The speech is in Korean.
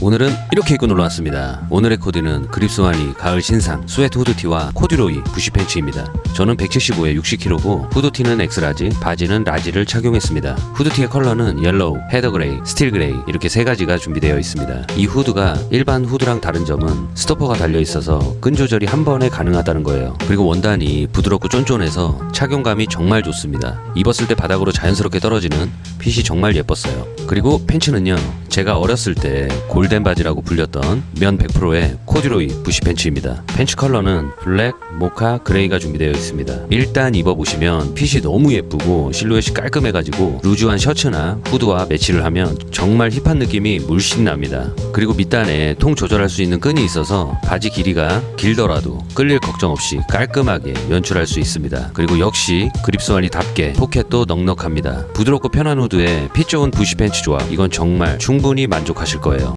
오늘은 이렇게 입고 놀러 왔습니다. 오늘의 코디는 그립스와니 가을 신상 스웨트 후드티와 코듀로이 부시 팬츠입니다. 저는 175에 60kg고 후드티는 엑스라지, 바지는 라지를 착용했습니다. 후드티의 컬러는 옐로우, 헤더 그레이, 스틸 그레이 이렇게 세 가지가 준비되어 있습니다. 이 후드가 일반 후드랑 다른 점은 스토퍼가 달려 있어서 끈 조절이 한 번에 가능하다는 거예요. 그리고 원단이 부드럽고 쫀쫀해서 착용감이 정말 좋습니다. 입었을 때 바닥으로 자연스럽게 떨어지는 핏이 정말 예뻤어요. 그리고 팬츠는요. 제가 어렸을 때 골덴 바지라고 불렸던 면 100%의 코듀로이 부시 팬츠입니다. 팬츠 컬러는 블랙, 모카, 그레이가 준비되어 있습니다. 일단 입어보시면 핏이 너무 예쁘고 실루엣이 깔끔해가지고 루즈한 셔츠나 후드와 매치를 하면 정말 힙한 느낌이 물씬 납니다. 그리고 밑단에 통 조절할 수 있는 끈이 있어서 바지 길이가 길더라도 끌릴 걱정 없이 깔끔하게 연출할 수 있습니다. 그리고 역시 그립스완이답게 포켓도 넉넉합니다. 부드럽고 편한 후드에 핏 좋은 부시 팬츠 조합 이건 정말 충분히 만족하실 거예요.